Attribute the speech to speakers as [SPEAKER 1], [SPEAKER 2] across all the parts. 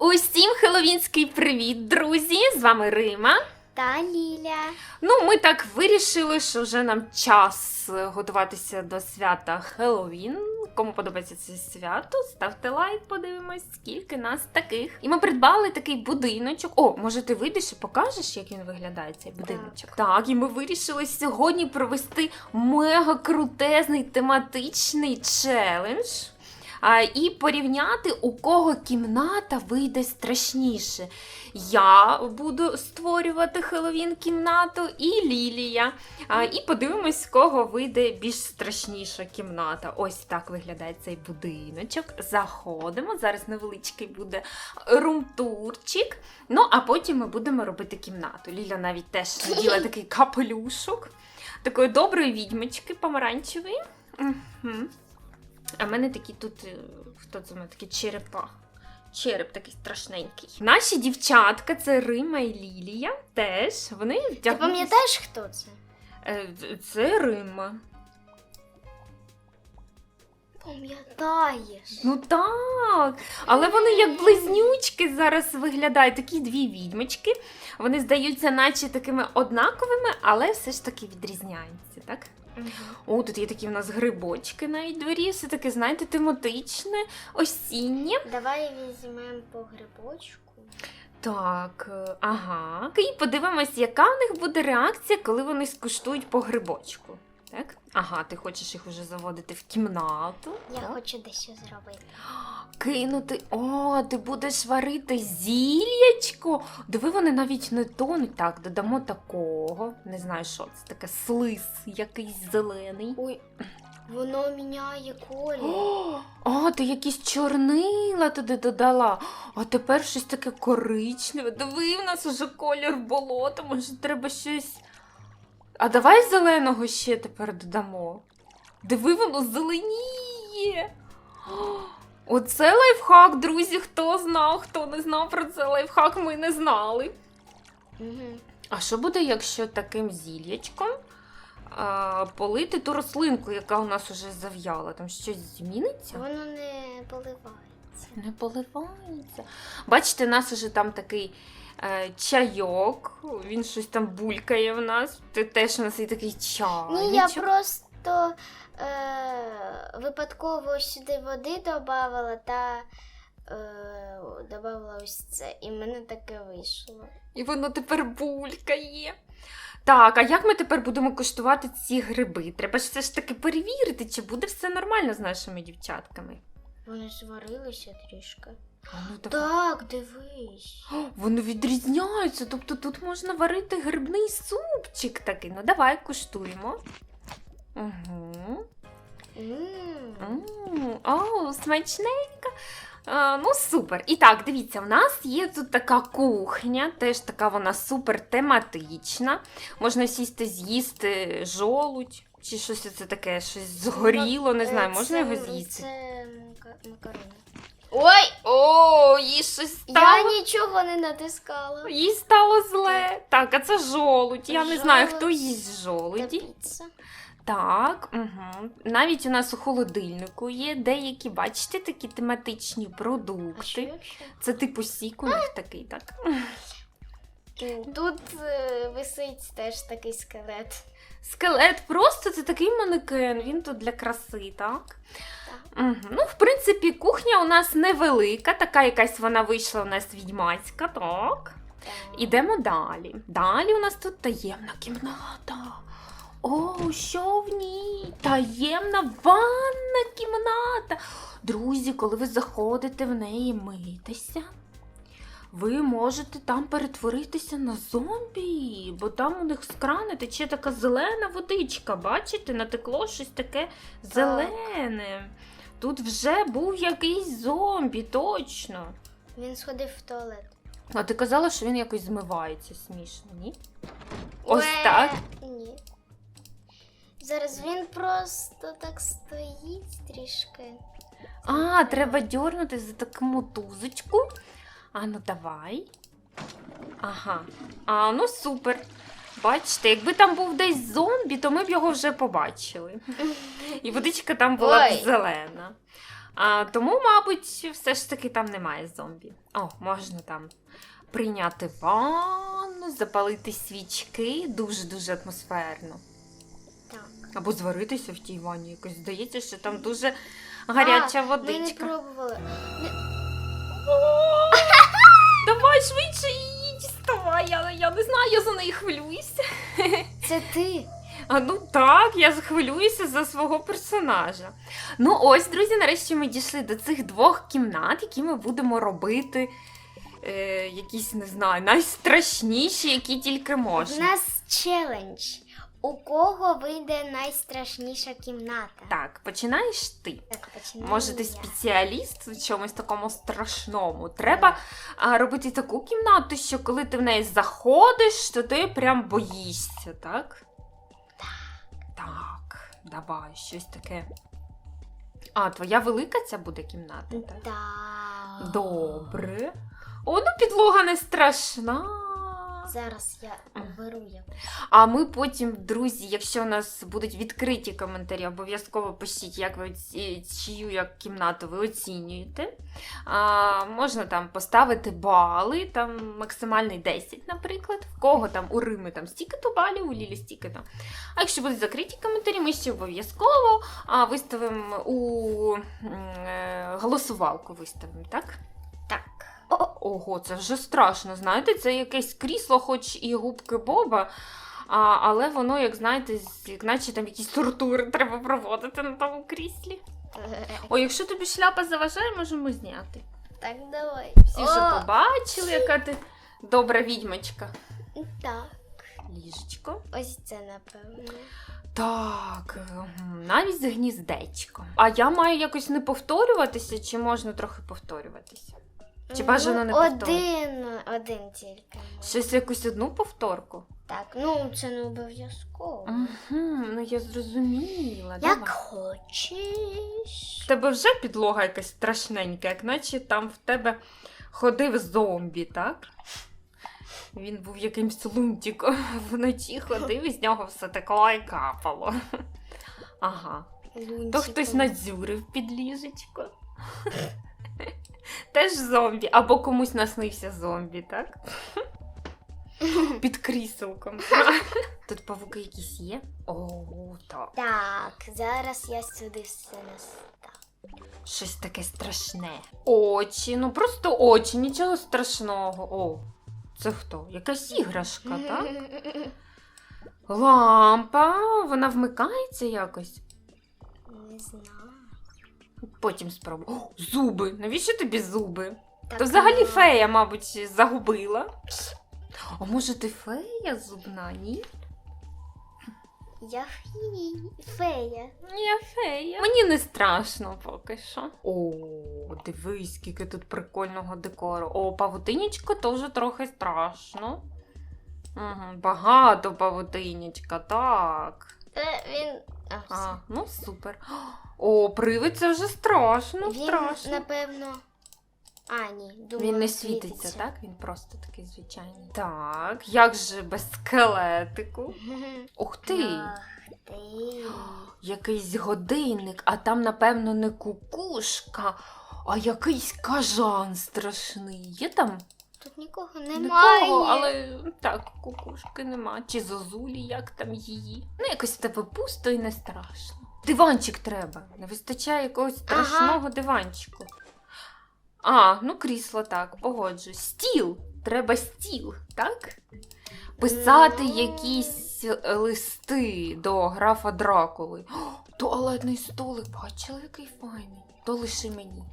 [SPEAKER 1] Усім хеловінський привіт, друзі! З вами Рима.
[SPEAKER 2] Та Ліля.
[SPEAKER 1] Ну, ми так вирішили, що вже нам час готуватися до свята Хеллоуін. Кому подобається це свято, ставте лайк, подивимось, скільки нас таких. І ми придбали такий будиночок. О, може, ти вийдеш і покажеш, як він виглядає, цей будиночок? Так, і ми вирішили сьогодні провести мега крутезний тематичний челендж. І порівняти, у кого кімната вийде страшніше. Я буду створювати Хеллоуін кімнату і Лілія. І подивимось, з кого вийде більш страшніша кімната. Ось так виглядає цей будиночок. Заходимо. Зараз невеличкий буде румтурчик. Ну, а потім ми будемо робити кімнату. Ліля навіть теж наділа такий капелюшок, такої доброї відьмочки помаранчевої. Угу. А в мене такі тут, е, хто це мене такі черепа. Череп такий страшненький. Наші дівчатка, це Рима і Лілія, теж вони
[SPEAKER 2] Ти
[SPEAKER 1] вдягнулися.
[SPEAKER 2] пам'ятаєш, хто це?
[SPEAKER 1] Е, Це Рима.
[SPEAKER 2] Пам'ятаєш.
[SPEAKER 1] Ну так. Але вони як близнючки зараз виглядають, такі дві відьмочки. Вони здаються, наче такими однаковими, але все ж таки відрізняються, так? О, тут є такі в нас грибочки на дворі, все таке, знаєте, тематичне, осіннє.
[SPEAKER 2] Давай візьмемо по грибочку.
[SPEAKER 1] Так, е, ага. І подивимось, яка в них буде реакція, коли вони скуштують по грибочку. Так? Ага, ти хочеш їх уже заводити в кімнату.
[SPEAKER 2] Я
[SPEAKER 1] так?
[SPEAKER 2] хочу дещо зробити.
[SPEAKER 1] Кинути. О, ти будеш варити зілячко. Диви, вони навіть не тонуть. Так, додамо такого. Не знаю, що це таке слиз якийсь зелений.
[SPEAKER 2] Ой, воно міняє колір.
[SPEAKER 1] О, а, ти якісь чорнила туди додала. А тепер щось таке коричневе. Диви, в нас уже колір болота, може треба щось. А давай зеленого ще тепер додамо. Диви, воно зеленіє. Оце лайфхак, друзі. Хто знав, хто не знав про це лайфхак, ми не знали.
[SPEAKER 2] Угу.
[SPEAKER 1] А що буде, якщо таким зілячком а, полити ту рослинку, яка у нас уже зав'яла? Там щось зміниться?
[SPEAKER 2] Воно не поливається.
[SPEAKER 1] Не поливається. Бачите, у нас уже там такий чайок, він щось там булькає в нас. Те- Теж у нас є такий чай.
[SPEAKER 2] Ні, я просто е, випадково сюди води додавала та е, додавала ось це. І в мене таке вийшло.
[SPEAKER 1] І воно тепер булькає. Так, а як ми тепер будемо коштувати ці гриби? Треба ж все ж таки перевірити, чи буде все нормально з нашими дівчатками.
[SPEAKER 2] Вони зварилися трішки.
[SPEAKER 1] А ну, так.
[SPEAKER 2] Так, дивись.
[SPEAKER 1] О, Вони відрізняються, тобто тут можна варити грибний супчик такий. Ну давай куштуємо. Угу.
[SPEAKER 2] М.
[SPEAKER 1] О, смачненько. А, ну, супер. І так, дивіться, в нас є тут така кухня, теж така вона супер тематична. Можна сісти з'їсти жолудь, чи щось це таке, щось згоріло, не знаю,
[SPEAKER 2] Е,
[SPEAKER 1] можна його з'їсти?
[SPEAKER 2] Це макарони. Ой!
[SPEAKER 1] О, їй щось
[SPEAKER 2] Я
[SPEAKER 1] стало.
[SPEAKER 2] нічого не натискала.
[SPEAKER 1] Їй стало зле. Так, а це жолудь. Я не знаю, хто
[SPEAKER 2] Жолудь.
[SPEAKER 1] їсть
[SPEAKER 2] Та
[SPEAKER 1] жолуді.
[SPEAKER 2] піца.
[SPEAKER 1] Так, угу. навіть у нас у холодильнику є деякі, бачите, такі тематичні
[SPEAKER 2] А що
[SPEAKER 1] продукти.
[SPEAKER 2] якщо?
[SPEAKER 1] Це типу сік у них такий, так?
[SPEAKER 2] Тут е, висить теж такий скелет.
[SPEAKER 1] Скелет просто це такий манекен, він тут для краси, так?
[SPEAKER 2] Так.
[SPEAKER 1] Угу. Ну, в принципі, кухня у нас невелика, така якась вона вийшла у нас відьмацька, так.
[SPEAKER 2] Так.
[SPEAKER 1] Ідемо далі. Далі у нас тут таємна кімната. О, що в ній? Таємна ванна кімната. Друзі, коли ви заходите в неї митися, ви можете там перетворитися на зомбі, бо там у них з крана тече така зелена водичка. Бачите, натекло щось таке зелене. Тут вже був якийсь зомбі, точно.
[SPEAKER 2] Він сходив в туалет.
[SPEAKER 1] А ти казала, що він якось змивається смішно, ні? Ось
[SPEAKER 2] Уе,
[SPEAKER 1] так.
[SPEAKER 2] Ні. Зараз він просто так стоїть трішки.
[SPEAKER 1] А, треба дьорнути за таку мотузочку. А ну давай. Ага. А, ну супер. Бачите, якби там був десь зомбі, то ми б його вже побачили. І водичка там була б
[SPEAKER 2] Ой.
[SPEAKER 1] зелена. А, тому, мабуть, все ж таки там немає зомбі. О, можна там прийняти ванну, запалити свічки, дуже-дуже атмосферно.
[SPEAKER 2] Так.
[SPEAKER 1] Або зваритися в тій ванні. Якось здається, що там дуже гаряча
[SPEAKER 2] А, Ми не
[SPEAKER 1] водичка.
[SPEAKER 2] пробували.
[SPEAKER 1] Давай швидше її діставай. Я, я не знаю, я за неї хвилююся.
[SPEAKER 2] Це ти.
[SPEAKER 1] А ну так, я хвилююся за свого персонажа. Ну ось, друзі, нарешті ми дійшли до цих двох кімнат, які ми будемо робити. Е, якісь, не знаю, найстрашніші, які тільки можна.
[SPEAKER 2] У нас челендж. У кого вийде найстрашніша кімната?
[SPEAKER 1] Так, починаєш ти.
[SPEAKER 2] Так, починаю
[SPEAKER 1] Може, ти
[SPEAKER 2] я.
[SPEAKER 1] спеціаліст в чомусь такому страшному. Треба а, робити таку кімнату, що коли ти в неї заходиш, то ти прям боїшся, так? Так, давай, щось таке. А, твоя велика ця буде кімната, так?
[SPEAKER 2] Так.
[SPEAKER 1] Добре. О, ну підлога не страшна.
[SPEAKER 2] Зараз я оберу я.
[SPEAKER 1] А ми потім, друзі, якщо у нас будуть відкриті коментарі, обов'язково пишіть, як ви чию як кімнату ви оцінюєте. А, можна там поставити бали, там максимальний 10, наприклад. В кого там у Рими там стільки-то балів, у Лілі стільки-то. А якщо будуть закриті коментарі, ми ще обов'язково виставимо у е, голосувалку виставимо, так? Ого, це вже страшно. Знаєте, це якесь крісло, хоч і губки Боба, а, але воно, як знаєте, як наче там якісь тортури треба проводити на тому кріслі. О, якщо тобі шляпа заважає, можемо зняти.
[SPEAKER 2] Так, давай.
[SPEAKER 1] Всі вже побачили, яка ти добра відьмочка.
[SPEAKER 2] Так.
[SPEAKER 1] Ліжечко.
[SPEAKER 2] Ось це напевно.
[SPEAKER 1] Так, навіть з гніздечком. А я маю якось не повторюватися, чи можна трохи повторюватися? Чи бажано не
[SPEAKER 2] ну,
[SPEAKER 1] повторювати?
[SPEAKER 2] один, один тільки.
[SPEAKER 1] Щось якусь одну повторку?
[SPEAKER 2] Так, ну це не обов'язково.
[SPEAKER 1] Угу, ну я зрозуміла.
[SPEAKER 2] Як
[SPEAKER 1] давай.
[SPEAKER 2] хочеш.
[SPEAKER 1] В тебе вже підлога якась страшненька, як наче там в тебе ходив зомбі, так? Він був якимсь лунтиком вночі ходив, і з нього все і капало. Ага. То хтось надзюрив під ліжечко. Теж зомбі, або комусь наснився зомбі, так? Під кріселком. Тут павуки якісь є? О, так.
[SPEAKER 2] Так, зараз я сюди все настав.
[SPEAKER 1] Щось таке страшне. Очі, ну просто очі, нічого страшного. О, це хто? Якась іграшка, так? Лампа, вона вмикається якось.
[SPEAKER 2] Не знаю.
[SPEAKER 1] Потім спробую. О, зуби. Навіщо тобі зуби?
[SPEAKER 2] Так,
[SPEAKER 1] То взагалі
[SPEAKER 2] ну,
[SPEAKER 1] фея, мабуть, загубила. А може ти фея зубна, ні?
[SPEAKER 2] Я фі... фея.
[SPEAKER 1] Я фея. Мені не страшно поки що. О, дивись, скільки тут прикольного декору. О, павутинічко теж трохи страшно. Угу, багато павутинічка, так.
[SPEAKER 2] Е, він. А,
[SPEAKER 1] А, ну супер. О, привид це вже страшно,
[SPEAKER 2] він,
[SPEAKER 1] страшно.
[SPEAKER 2] напевно. А, ні, думаю,
[SPEAKER 1] Він не світиться, так? Він просто такий звичайний. Так, як же без скелетику? Ух ти!
[SPEAKER 2] Ах ти.
[SPEAKER 1] Якийсь годинник, а там, напевно, не кукушка, а якийсь кажан страшний. Є там?
[SPEAKER 2] Тут нікого немає.
[SPEAKER 1] Нікого, але так, кукушки нема. Чи зозулі, як там її. Ну, якось в тебе пусто і не страшно. Диванчик треба. Не вистачає якогось страшного диванчику. А, ну крісло так, погоджуюсь. Стіл. Треба стіл, так? Писати
[SPEAKER 2] Ну.
[SPEAKER 1] якісь е, листи до графа Дракули. О, туалетний столик, бачила, який файний. То лише мені.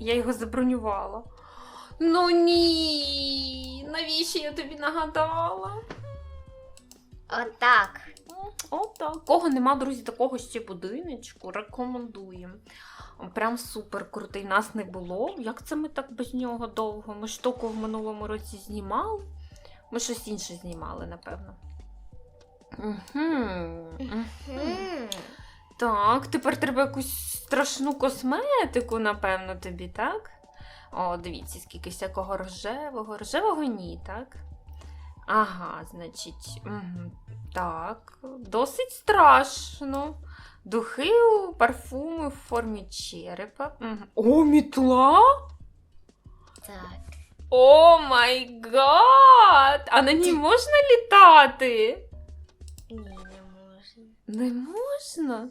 [SPEAKER 1] Я його забронювала. Ну ні, навіщо я тобі нагадала?
[SPEAKER 2] Отак.
[SPEAKER 1] Отак. Кого нема, друзі, такого ще будиночку, рекомендуємо. Прям супер крутий. Нас не було. Як це ми так без нього довго? Ми ж в минулому році знімали. Ми щось інше знімали, напевно. Угу.
[SPEAKER 2] М.
[SPEAKER 1] Так, тепер треба якусь страшну косметику, напевно, тобі, так? О, дивіться, скільки всякого рожевого. Рожевого ні, так? Ага, значить, угу. так, досить страшно. Духи, парфуми в формі черепа. О, мітла?
[SPEAKER 2] Так.
[SPEAKER 1] О май гад! А на ній можна літати?
[SPEAKER 2] Ні, не можна.
[SPEAKER 1] Не можна?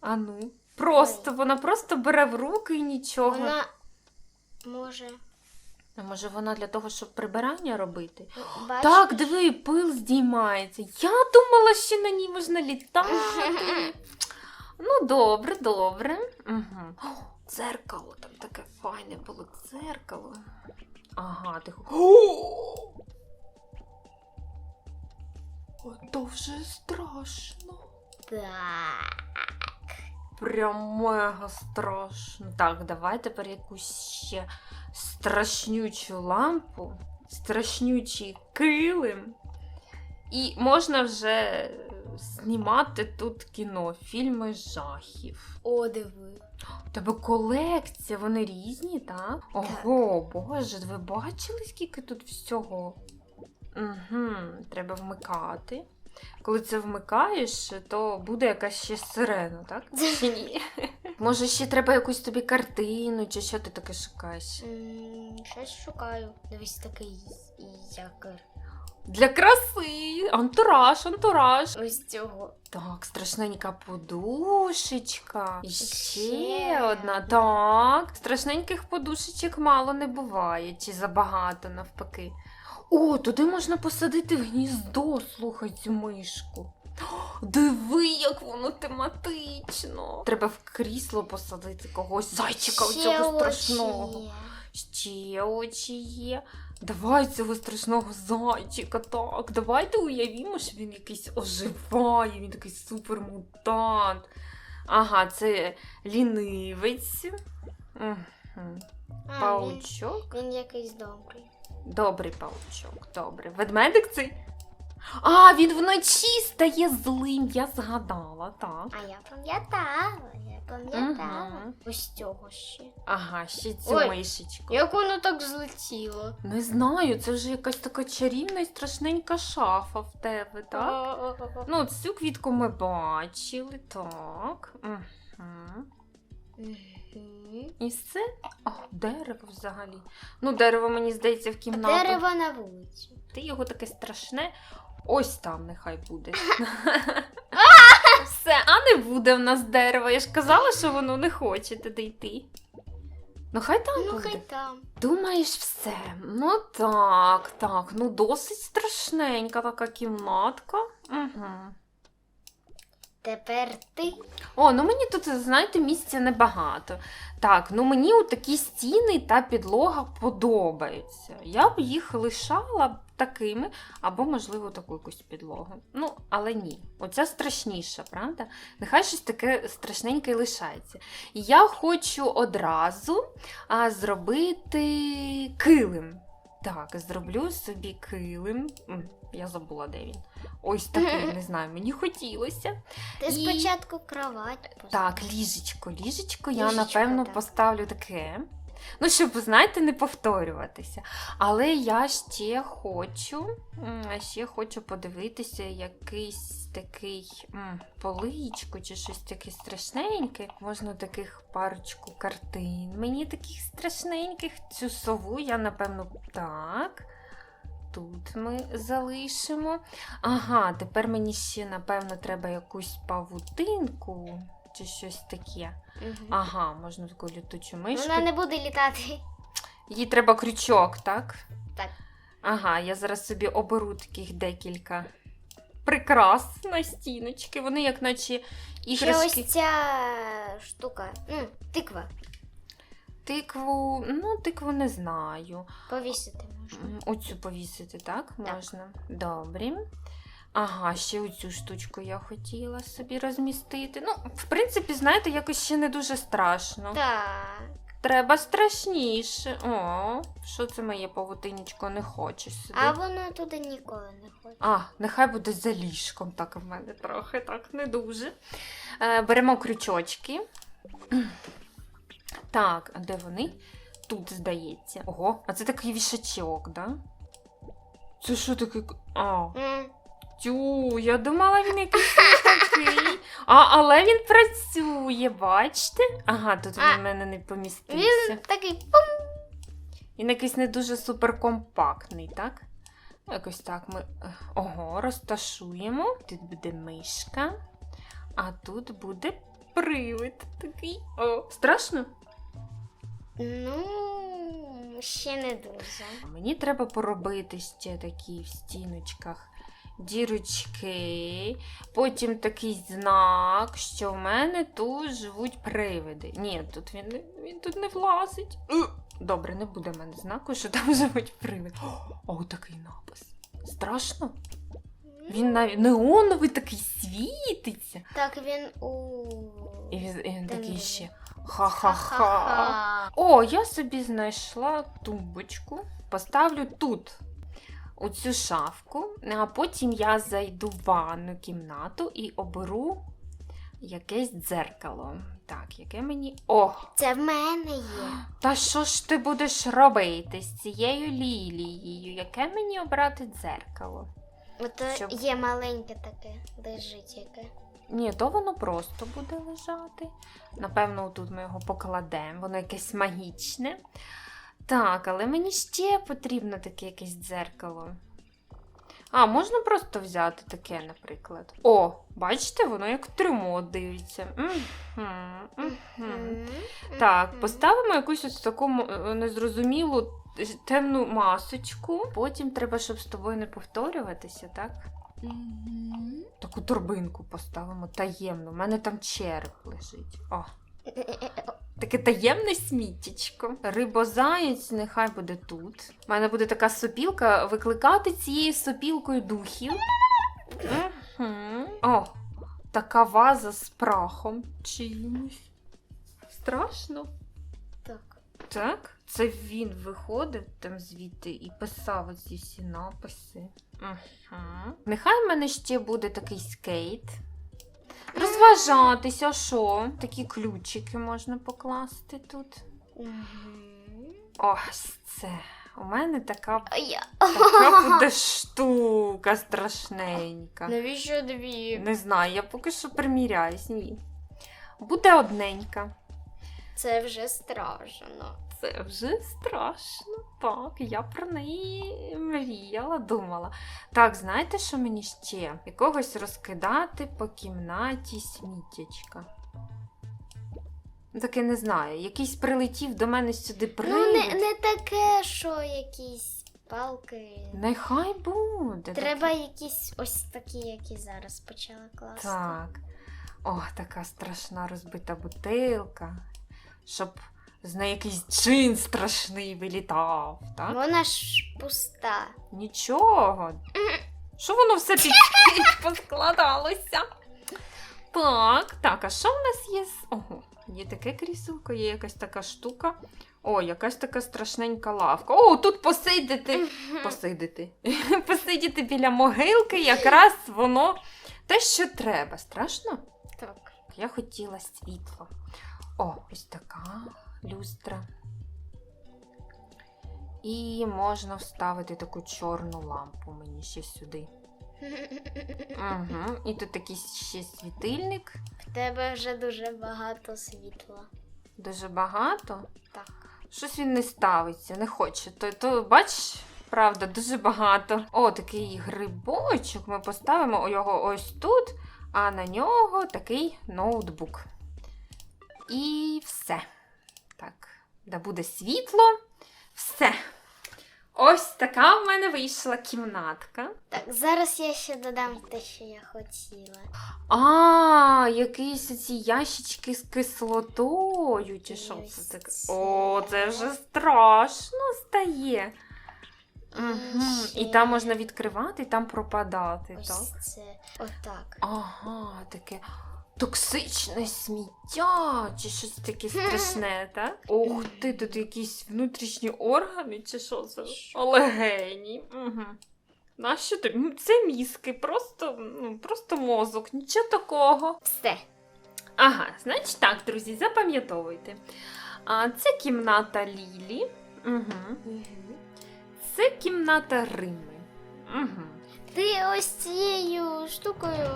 [SPEAKER 1] А ну. Просто, вона просто бере в руки і нічого.
[SPEAKER 2] Вона може.
[SPEAKER 1] А може вона для того, щоб прибирання робити?
[SPEAKER 2] Бачиш?
[SPEAKER 1] Так, диви, пил здіймається. Я думала, що на ній можна літати. Ну, добре, добре. Угу. О, дзеркало, там таке файне було дзеркало. Ага, тихо. О! Ото вже страшно.
[SPEAKER 2] Так.
[SPEAKER 1] Прям мега страшно. Так, давай тепер якусь ще страшнючу лампу, страшнючий килим. І можна вже знімати тут кіно, фільми жахів.
[SPEAKER 2] О, диви.
[SPEAKER 1] У тебе колекція, вони різні, так? Ого, боже, ви бачили, скільки тут всього? Угу, треба вмикати. Коли це вмикаєш, то буде якась ще сирена, так? Чи ні? Може, ще треба якусь тобі картину, чи що ти таке шукаєш?
[SPEAKER 2] М, Щось шукаю. Дивись такий якір.
[SPEAKER 1] Для краси! Антураж, антураж.
[SPEAKER 2] Ось цього.
[SPEAKER 1] Так, страшненька подушечка. І ще
[SPEAKER 2] Ще
[SPEAKER 1] одна. Так. Страшненьких подушечок мало не буває, чи забагато навпаки. О, туди можна посадити в гніздо, слухай цю мишку. О, Диви, як воно тематично. Треба в крісло посадити когось, зайчика
[SPEAKER 2] Ще
[SPEAKER 1] цього
[SPEAKER 2] очі
[SPEAKER 1] страшного.
[SPEAKER 2] є.
[SPEAKER 1] Ще очі є. Давай цього страшного зайчика, так. Давайте уявімо, що він якийсь оживає, він такий супермутант. Ага, це лінивець. Мгм.
[SPEAKER 2] А, він,
[SPEAKER 1] Паучок.
[SPEAKER 2] він якийсь добрий.
[SPEAKER 1] Добрий паучок, добре. Ведмедик цей. А, він вночі стає злим, я згадала, так.
[SPEAKER 2] А я пам'ятала, я пам'ятала.
[SPEAKER 1] Мгм.
[SPEAKER 2] Ось цього ще.
[SPEAKER 1] Ага, ще цю
[SPEAKER 2] Ой.
[SPEAKER 1] мишечку.
[SPEAKER 2] Як воно так злетіло?
[SPEAKER 1] Не знаю, це вже якась така чарівна і страшненька шафа в тебе, так? Ну, цю квітку ми бачили, так. Угу.
[SPEAKER 2] Мгм.
[SPEAKER 1] І все. О, дерево взагалі. Ну, дерево, мені здається, в кімнату.
[SPEAKER 2] Дерево на вулиці.
[SPEAKER 1] Ти його таке страшне. Ось там нехай буде. Все, а не буде в нас дерева. Я ж казала, що воно не хоче туди йти. Ну, хай там
[SPEAKER 2] Ну,
[SPEAKER 1] буде.
[SPEAKER 2] хай там.
[SPEAKER 1] Думаєш, все. Ну так, так. Ну досить страшненька така кімнатка. Угу.
[SPEAKER 2] Тепер ти.
[SPEAKER 1] О, ну мені тут, знаєте, місця небагато. Так, ну мені у такі стіни та підлога подобаються. Я б їх лишала такими, або, можливо, таку якусь підлогу. Ну, але ні. Оця страшніша, правда? Нехай щось таке страшненьке лишається. Я хочу одразу а, зробити килим. Так, зроблю собі килим. Я забула, де він. Ось такий, не знаю, мені хотілося.
[SPEAKER 2] Ти
[SPEAKER 1] І-
[SPEAKER 2] спочатку кровать.
[SPEAKER 1] Так, ліжечко, ліжечко я напевно
[SPEAKER 2] так.
[SPEAKER 1] поставлю таке. Ну, щоб, знаєте, не повторюватися. Але я ще хочу, ще хочу подивитися якийсь такий м, поличку чи щось таке страшненьке. Можна таких парочку картин. Мені таких страшненьких. Цю сову я, напевно, так. Тут ми залишимо. Ага, тепер мені ще, напевно, треба якусь павутинку чи щось таке.
[SPEAKER 2] Мгм.
[SPEAKER 1] Ага, можна таку літучу мишку.
[SPEAKER 2] Вона не буде літати.
[SPEAKER 1] Їй треба крючок, так?
[SPEAKER 2] Так.
[SPEAKER 1] Ага, я зараз собі оберу таких декілька прикрас на стіночки. Вони як наче
[SPEAKER 2] Ще
[SPEAKER 1] іграшки.
[SPEAKER 2] ось ця штука. М, тиква.
[SPEAKER 1] Тикву, ну, тикву не знаю.
[SPEAKER 2] Повісити можна.
[SPEAKER 1] Оцю повісити, так?
[SPEAKER 2] Так.
[SPEAKER 1] Можна. Добре. Ага, ще оцю штучку я хотіла собі розмістити. Ну, в принципі, знаєте, якось ще не дуже страшно.
[SPEAKER 2] Так.
[SPEAKER 1] Треба страшніше. О, що це моє павутинічко не хоче сюди.
[SPEAKER 2] А воно туди ніколи не хоче.
[SPEAKER 1] А, нехай буде за ліжком, так в мене трохи, так, не дуже. Е, беремо крючочки. Так, а де вони? Тут, здається. Ого, а це такий вішачок, да? Це що таке? А, Тю, я думала, він якийсь не такий. А, але він працює, бачите? Ага, тут він в мене не помістився.
[SPEAKER 2] Він такий пум.
[SPEAKER 1] Він якийсь не дуже суперкомпактний, так? Якось так ми е, ого, розташуємо. Тут буде мишка, а тут буде привид такий. О, страшно?
[SPEAKER 2] Ну, ще не дуже.
[SPEAKER 1] Мені треба поробити ще такі в стіночках дірочки, потім такий знак, що в мене тут живуть привиди. Ні, тут він, він тут не влазить. Е, Добре, не буде в мене знаку, що там живуть привиди. О, такий напис. Страшно? Він навіть неоновий такий світиться.
[SPEAKER 2] Так він у.
[SPEAKER 1] І він, і він такий ще ха-ха-ха. О, я собі знайшла тумбочку. Поставлю тут, у цю шафку, а потім я зайду в ванну кімнату і оберу якесь дзеркало. Так, яке мені. О!
[SPEAKER 2] Це в мене є.
[SPEAKER 1] Та що ж ти будеш робити з цією лілією? Яке мені обрати дзеркало?
[SPEAKER 2] Ото
[SPEAKER 1] Щоб-
[SPEAKER 2] є маленьке таке, лежить яке.
[SPEAKER 1] Ні, то воно просто буде лежати. Напевно, тут ми його покладемо, воно якесь магічне. Так, але мені ще потрібно таке якесь дзеркало. А, можна просто взяти таке, наприклад. О, бачите, воно як трюмо дивиться. Так, поставимо якусь ось таку е, незрозумілу е, темну масочку. Потім треба, щоб з тобою не повторюватися, так?
[SPEAKER 2] Мгм.
[SPEAKER 1] Таку торбинку поставимо таємну. У мене там череп лежить. О, таке таємне сміттячко. Рибозаєць нехай буде тут. У мене буде така сопілка викликати цією сопілкою духів. Мгм. О, така ваза з прахом чимось. Страшно.
[SPEAKER 2] Так.
[SPEAKER 1] Так, це він виходив там звідти і писав оці всі написи. Угу. Нехай в мене ще буде такий скейт. Розважатися, що? Такі ключики можна покласти тут.
[SPEAKER 2] Мгм.
[SPEAKER 1] Ось це. У мене така, така буде штука страшненька.
[SPEAKER 2] Навіщо дві?
[SPEAKER 1] Не знаю, я поки що приміряюсь. Ні. Буде одненька.
[SPEAKER 2] Це вже страшно.
[SPEAKER 1] Це вже страшно. Так, я про неї мріяла, думала. Так, знаєте, що мені ще? Якогось розкидати по кімнаті сміттячка. Таке не знаю. Якийсь прилетів до мене сюди привид.
[SPEAKER 2] Ну, не, не таке, що якісь палки.
[SPEAKER 1] Нехай буде.
[SPEAKER 2] Треба якісь ось такі, які зараз почала класти.
[SPEAKER 1] Так. О, така страшна розбита бутилка. Щоб з неї якийсь джин страшний вилітав. Так?
[SPEAKER 2] Вона ж пуста.
[SPEAKER 1] Нічого. Що воно все під поскладалося? Так, так, а що в нас є? Ого, є таке кріселко, є якась така штука. О, якась така страшненька лавка. О, тут посидити. Посидити. Посидіти біля могилки, якраз воно те, що треба. Страшно?
[SPEAKER 2] Так.
[SPEAKER 1] Я хотіла світло. О, ось така люстра. І можна вставити таку чорну лампу мені ще сюди. Угу. І тут такий ще світильник.
[SPEAKER 2] В тебе вже дуже багато світла.
[SPEAKER 1] Дуже багато.
[SPEAKER 2] Так.
[SPEAKER 1] Щось він не ставиться, не хоче. То, то бач, правда, дуже багато. О, такий грибочок. Ми поставимо його ось тут, а на нього такий ноутбук. І все. Так, де буде світло. Все. Ось така в мене вийшла кімнатка.
[SPEAKER 2] Так, зараз я ще додам те, що я хотіла.
[SPEAKER 1] А, якісь ці ящички з кислотою, чи що це таке? О, це вже страшно стає. Угу. І там можна відкривати, і там пропадати,
[SPEAKER 2] Ось
[SPEAKER 1] так?
[SPEAKER 2] це. Отак.
[SPEAKER 1] Ага, таке токсичне сміття, чи щось таке страшне, так? Ух ти, тут якісь внутрішні органи, чи що це? Легені. Угу. Нащо тобі? Це мізки, просто, ну, просто мозок, нічого такого.
[SPEAKER 2] Все.
[SPEAKER 1] Ага, значить так, друзі, запам'ятовуйте. А, це кімната Лілі. Угу. Це кімната Рими. Угу.
[SPEAKER 2] Ти ось цією штукою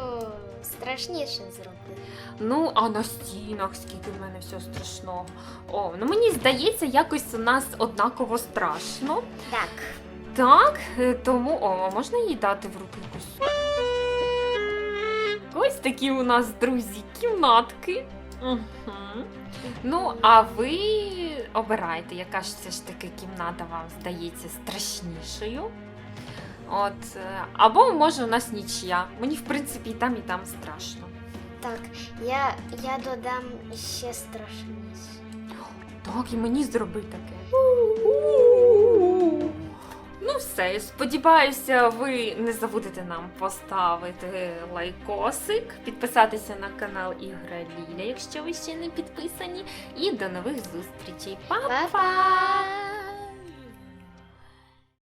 [SPEAKER 2] страшніше зробив.
[SPEAKER 1] Ну, а на стінах скільки в мене всього страшного. О, ну мені здається, якось у нас однаково страшно.
[SPEAKER 2] Так.
[SPEAKER 1] Так, е, тому о, можна їй дати в руки якусь. Ось такі у нас друзі кімнатки. Угу. Ну, а ви обирайте, яка ж все ж таки кімната вам здається страшнішою. От, е, або може у нас нічия. Мені, в принципі, і там, і там страшно.
[SPEAKER 2] Так, я, я додам ще страшніше.
[SPEAKER 1] Так, і мені зроби таке. Ну все, я сподіваюся, ви не забудете нам поставити лайкосик, підписатися на канал Ігра Ліля, якщо ви ще не підписані. І до нових зустрічей. Па-па!
[SPEAKER 2] Па-па!